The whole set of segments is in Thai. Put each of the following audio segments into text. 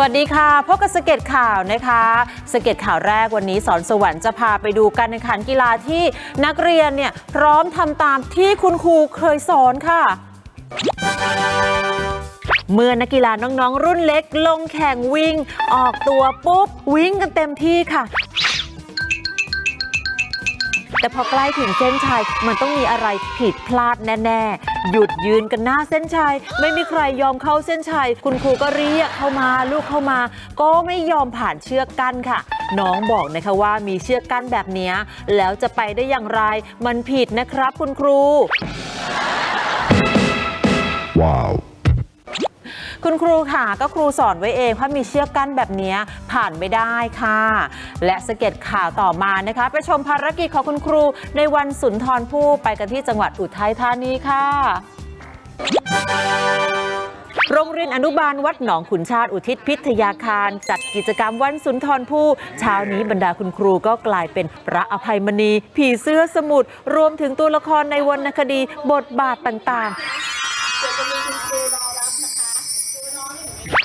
วัสดีค่ะพบกับสเก็ตข่าวนะคะสเก็ตข่าวแรกวันนี้สอนสวรรค์จะพาไปดูการแข่งขันกีฬาที่นักเรียนเนี่ยพร้อมทำตามที่คุณครูเคยสอนค่ะ เมื่อนักกีฬาน้องๆ รุ่นเล็กลงแข่งวิ่ง ออกตัวปุ๊บวิ่งกันเต็มที่ค่ะ แต่พอใกล้ถึงเส้นชัยมันต้องมีอะไรผิดพลาดแน่ ๆ หยุดยืนกันหน้าเส้นชัย ไม่มีใครยอมเข้าเส้นชัย คุณครูก็เรียกเข้ามาลูกเข้ามา ก็ไม่ยอมผ่านเชือกกั้นค่ะ น้องบอกนะคะว่ามีเชือกกั้นแบบนี้แล้วจะไปได้อย่างไร มันผิดนะครับคุณครู คุณครูค่ะก็ครูสอนไว้เองว่ามีเชือกกั้นแบบนี้ผ่านไม่ได้ค่ะ และสเก็ตข่าวต่อมานะคะ ไปชมภารกิจของคุณครูในวันสุนทรภู่ไปกันที่จังหวัดอุทัยธานีค่ะโรงเรียนอนุบาลวัดหนองขุนชาติอุทิศพิทยาคาร จัดกิจกรรมวันสุนทรภู่เช้านี้บรรดาคุณครูก็กลายเป็นพระอภัยมณี ผีเสื้อสมุทรรวมถึงตัวละครในวรรณคดีบทบาทต่างๆ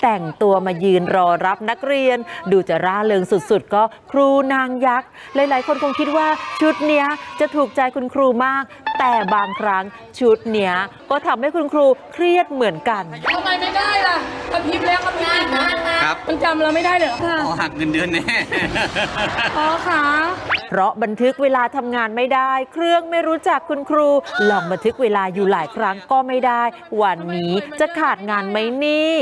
แต่งตัวมายืนรอรับนักเรียน ดูจะร่าเริงสุดๆ ก็ครูนางยักษ์ หลายๆ คนคงคิดว่าชุดเนี้ยจะถูกใจคุณครูมาก แต่บางครั้งชุดเนี้ยก็ทำให้คุณครูเครียดเหมือนกัน ทำไมไม่ได้ล่ะทำพิม นะครับมันจำเราไม่ได้เหรอค่ะอ๋อหักเงินเดือนแน่อ๋อค่ะเพราะบันทึกเวลาทำงานไม่ได้ เครื่องไม่รู้จักคุณครู ลองบันทึกเวลาอยู่หลายครั้งก็ไม่ได้ วันนี้จะขาดงานไหมนี่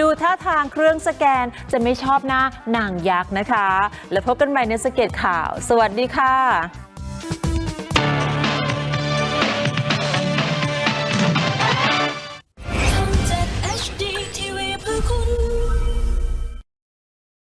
ดูท่าทางเครื่องสแกนจะไม่ชอบหน้านางยักษ์นะคะ แล้วพบกันใหม่ในสเก็ตข่าว สวัสดีค่ะ